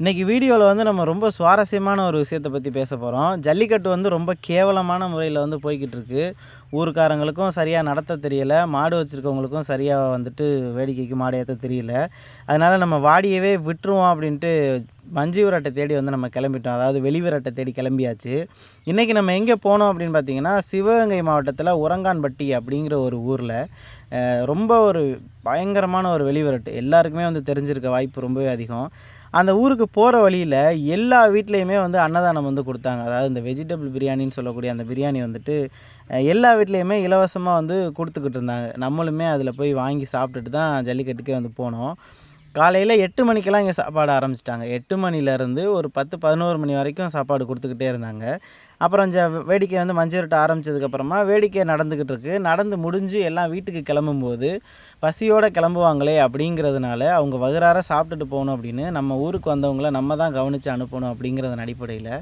இன்றைக்கி வீடியோவில் வந்து நம்ம ரொம்ப சுவாரஸ்யமான ஒரு விஷயத்தை பற்றி பேச போகிறோம் ஜல்லிக்கட்டு வந்து ரொம்ப கேவலமான முறையில் வந்து போய்கிட்டு இருக்கு. ஊருக்காரங்களுக்கும் சரியாக நடத்த தெரியல. மாடு வச்சுருக்கவங்களுக்கும் சரியாக வந்துட்டு வேடிக்கைக்கு மாடு ஏற்ற தெரியல. அதனால் நம்ம வாடியவே விட்டுருவோம் அப்படின்ட்டு மஞ்சு விரட்டை தேடி வந்து நம்ம கிளம்பிட்டோம். அதாவது வெளி விரட்டை தேடி கிளம்பியாச்சு. இன்றைக்கி நம்ம எங்கே போனோம் அப்படின்னு பார்த்தீங்கன்னா சிவகங்கை மாவட்டத்தில் உரங்கான்பட்டி அப்படிங்கிற ஒரு ஊரில் ரொம்ப ஒரு பயங்கரமான ஒரு வெளிவிரட்டு எல்லாருக்குமே வந்து தெரிஞ்சிருக்க வாய்ப்பு ரொம்பவே அதிகம். அந்த ஊருக்கு போகிற வழியில் எல்லா வீட்லேயுமே வந்து அன்னதானம் வந்து கொடுத்தாங்க. அதாவது இந்த வெஜிடபிள் பிரியாணின்னு சொல்லக்கூடிய அந்த பிரியாணி வந்துட்டு எல்லா வீட்லேயுமே இலவசமாக வந்து கொடுத்துக்கிட்டு இருந்தாங்க. நம்மளுமே அதில் போய் வாங்கி சாப்பிட்டுட்டு தான் ஜல்லிக்கட்டுக்கே வந்து போனோம். காலையில் எட்டு மணிக்கெல்லாம் இங்கே சாப்பாடு ஆரம்பிச்சிட்டாங்க. எட்டு மணிலேருந்து ஒரு பத்து பதினோரு மணி வரைக்கும் சாப்பாடு கொடுத்துக்கிட்டே இருந்தாங்க. அப்புறம் இந்த வேடிக்கை வந்து மஞ்சள் ஆரம்பிச்சதுக்கப்புறமா வேடிக்கை நடந்துக்கிட்டு இருக்கு. நடந்து முடிஞ்சு எல்லாம் வீட்டுக்கு கிளம்பும்போது பசியோடு கிளம்புவாங்களே அப்படிங்கிறதுனால அவங்க வகுறார சாப்பிட்டுட்டு போகணும் அப்படின்னு நம்ம ஊருக்கு வந்தவங்கள நம்ம தான் கவனித்து அனுப்பணும் அப்படிங்கிறதன் அடிப்படையில்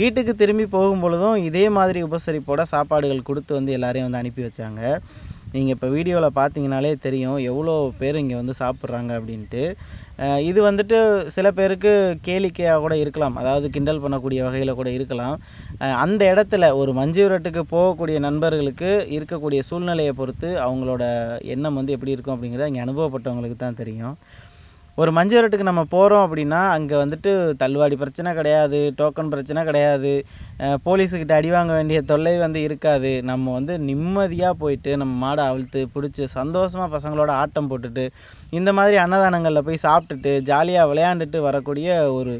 வீட்டுக்கு திரும்பி போகும் பொழுதும் இதே மாதிரி உபசரிப்போட சாப்பாடுகள் கொடுத்து வந்து எல்லாரையும் வந்து அனுப்பி வச்சாங்க. நீங்கள் இப்போ வீடியோவில் பார்த்தீங்கனாலே தெரியும் எவ்வளோ பேர் இங்கே வந்து சாப்பிட்றாங்க அப்படின்ட்டு. இது வந்துட்டு சில பேருக்கு கேளிக்கையாக கூட இருக்கலாம். அதாவது கிண்டல் பண்ணக்கூடிய வகையில் கூட இருக்கலாம். அந்த இடத்துல ஒரு மஞ்சுவிரட்டுக்கு போகக்கூடிய நண்பர்களுக்கு இருக்கக்கூடிய சூழ்நிலையை பொறுத்து அவங்களோட எண்ணம் வந்து எப்படி இருக்கும் அப்படிங்கிறத இங்கே அனுபவப்பட்டவங்களுக்கு தான் தெரியும். ஒரு மஞ்சு ரோட்டுக்கு நம்ம போகிறோம் அப்படின்னா அங்கே வந்துட்டு தள்ளுவாடி பிரச்சனை கிடையாது டோக்கன் பிரச்சனை கிடையாது போலீஸுக்கிட்ட அடி வாங்க வேண்டிய தொல்லை வந்து இருக்காது. நம்ம வந்து நிம்மதியாக போயிட்டு நம்ம மாடை அவிழ்த்து பிடிச்சி சந்தோஷமாக பசங்களோட ஆட்டம் போட்டுட்டு இந்த மாதிரி அன்னதானங்களில் போய் சாப்பிட்டுட்டு ஜாலியாக விளையாண்டுட்டு வரக்கூடிய ஒரு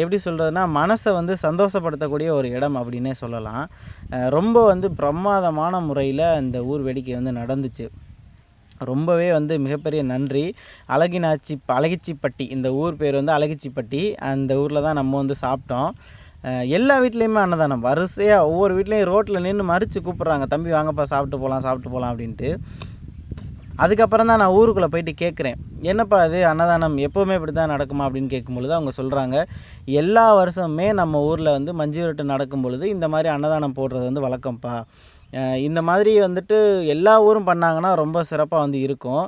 எப்படி சொல்கிறதுனா மனசை வந்து சந்தோஷப்படுத்தக்கூடிய ஒரு இடம் அப்படின்னே சொல்லலாம். ரொம்ப வந்து பிரமாதமான முறையில் இந்த ஊர் வேடிக்கை வந்து நடந்துச்சு. ரொம்பவே வந்து மிகப்பெரிய நன்றி. அழகினாச்சி அழகிச்சிப்பட்டி இந்த ஊர் பேர் வந்து அழகிச்சிப்பட்டி. அந்த ஊரில் தான் நம்ம வந்து சாப்பிட்டோம். எல்லா வீட்லேயுமே அன்னதானம். வரிசையாக ஒவ்வொரு வீட்லேயும் ரோட்டில் நின்று மறித்து கூப்பிட்றாங்க. தம்பி வாங்கப்பா சாப்பிட்டு போகலாம் சாப்பிட்டு போகலாம் அப்படின்ட்டு. அதுக்கப்புறம் தான் நான் ஊருக்குள்ளே போயிட்டு கேட்குறேன். என்னப்பா அது அன்னதானம் எப்போவுமே இப்படி தான் நடக்குமா? அப்படின்னு கேட்கும்பொழுது அவங்க சொல்கிறாங்க எல்லா வருஷமுமே நம்ம ஊரில் வந்து மஞ்சு விரட்டு நடக்கும் பொழுது இந்த மாதிரி அன்னதானம் போடுறது வந்து வழக்கம்ப்பா. இந்த மாதிரி வந்துட்டு எல்லா ஊரும் பண்ணாங்கன்னா ரொம்ப சிறப்பாக வந்து இருக்கும்.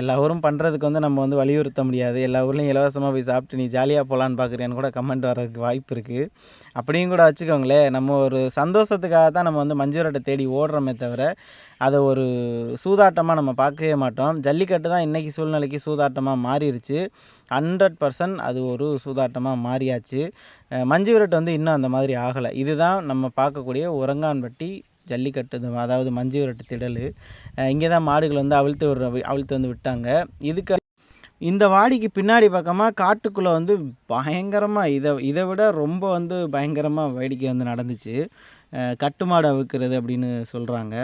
எல்லா ஊரும் பண்ணுறதுக்கு வந்து நம்ம வந்து வலியுறுத்த முடியாது. எல்லா ஊர்லேயும் இலவசமாக போய் சாப்பிட்டு நீ ஜாலியாக போகலான்னு பார்க்குறேன்னு கூட கமெண்ட் வர்றதுக்கு வாய்ப்பு இருக்குது அப்படியும் கூட வச்சுக்கோங்களேன் நம்ம ஒரு சந்தோஷத்துக்காக தான் நம்ம வந்து மஞ்சு தேடி ஓடுறோமே தவிர அதை ஒரு சூதாட்டமாக நம்ம பார்க்கவே மாட்டோம். ஜல்லிக்கட்டு தான் இன்றைக்கி சூழ்நிலைக்கு சூதாட்டமாக மாறிடுச்சு ஹண்ட்ரட் பர்சன்ட் அது ஒரு சூதாட்டமாக மாறியாச்சு. மஞ்சு விரட்டு வந்து இன்னும் அந்த மாதிரி ஆகலை. இதுதான் நம்ம பார்க்கக்கூடிய உரங்கான்பட்டி ஜல்லிக்கட்டு அதாவது மஞ்சு விரட்டு திடல் இங்கே தான் மாடுகள் வந்து அவிழ்த்து விடுற அவிழ்த்து வந்து விட்டாங்க. இதுக்கு இந்த வாடிக்கு பின்னாடி பக்கமாக காட்டுக்குள்ளே வந்து பயங்கரமாக இதை இதை விட ரொம்ப வந்து பயங்கரமாக வேடிக்கை வந்து நடந்துச்சு. கட்டுமாடு அவுக்கிறது அப்படின்னு சொல்கிறாங்க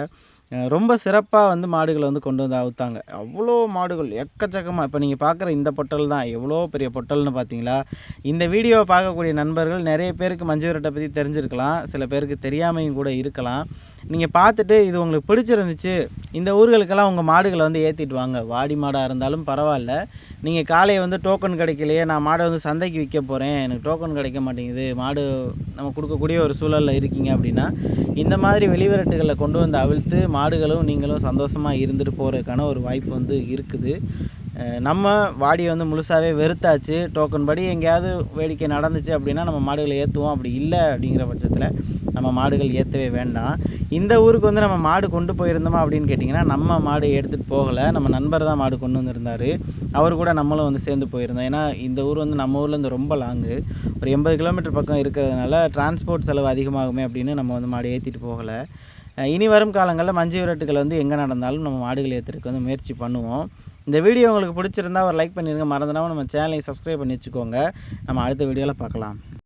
ரொம்ப சிறப்பாக வந்து மாடுகளை வந்து கொண்டு வந்து அவுத்தாங்க. அவ்வளோ மாடுகள் எக்கச்சக்கமாக இப்போ நீங்கள் பார்க்குற இந்த பொட்டல் தான் எவ்வளோ பெரிய பொட்டல்னு பார்த்தீங்களா இந்த வீடியோவை பார்க்கக்கூடிய நண்பர்கள் நிறைய பேருக்கு மஞ்சு விரட்டை பற்றி தெரிஞ்சிருக்கலாம் சில பேருக்கு தெரியாமையும் கூட இருக்கலாம். நீங்கள் பார்த்துட்டு இது உங்களுக்கு பிடிச்சிருந்துச்சு இந்த ஊர்களுக்கெல்லாம் உங்கள் மாடுகளை வந்து ஏற்றிட்டு வாங்க. வாடி மாடாக இருந்தாலும் பரவாயில்ல. நீங்கள் காலையை வந்து டோக்கன் கிடைக்கலையே நான் மாடை வந்து சந்தைக்கு விற்க போகிறேன் எனக்கு டோக்கன் கிடைக்க மாட்டேங்குது. மாடு நம்ம கொடுக்கக்கூடிய ஒரு சூழலில் இருக்கீங்க அப்படின்னா இந்த மாதிரி வெளிவரட்டுகளை கொண்டு வந்து அவிழ்த்து மாடுகளும் நீங்களும் சந்தோஷமாக இருந்துட்டு போகிறதுக்கான ஒரு வாய்ப்பு வந்து இருக்குது. நம்ம வாடியை வந்து முழுசாகவே வெறுத்தாச்சு. டோக்கன் படி எங்கேயாவது வேடிக்கை நடந்துச்சு அப்படின்னா நம்ம மாடுகளை ஏற்றுவோம் அப்படி இல்லை அப்படிங்கிற பட்சத்தில் நம்ம மாடுகள் ஏற்றவே வேண்டாம். இந்த ஊருக்கு வந்து நம்ம மாடு கொண்டு போயிருந்தோமா அப்படின்னு கேட்டிங்கன்னா நம்ம மாடு எடுத்துகிட்டு போகலை. நம்ம நண்பர் தான் மாடு கொண்டு வந்திருந்தார். அவர் கூட நம்மளும் வந்து சேர்ந்து போயிருந்தோம். ஏன்னா இந்த ஊர் வந்து நம்ம ஊர்லேருந்து ரொம்ப லாங்கு. ஒரு எண்பது கிலோமீட்டர் பக்கம் இருக்கிறதுனால டிரான்ஸ்போர்ட் செலவு அதிகமாகுமே அப்படின்னு நம்ம வந்து மாடு ஏற்றிட்டு போகலை. இனி வரும் காலங்களில் மஞ்சு விரட்டுகள் வந்து எங்கே நடந்தாலும் நம்ம மாடுகள் ஏற்றுறதுக்கு வந்து முயற்சி பண்ணுவோம். இந்த வீடியோ உங்களுக்கு பிடிச்சிருந்தா ஒரு லைக் பண்ணிடுங்க மறந்துடாமல் நம்ம சேனலை சப்ஸ்கிரைப் பண்ணி வச்சுக்கோங்க. நம்ம அடுத்த வீடியோவில் பார்க்கலாம்.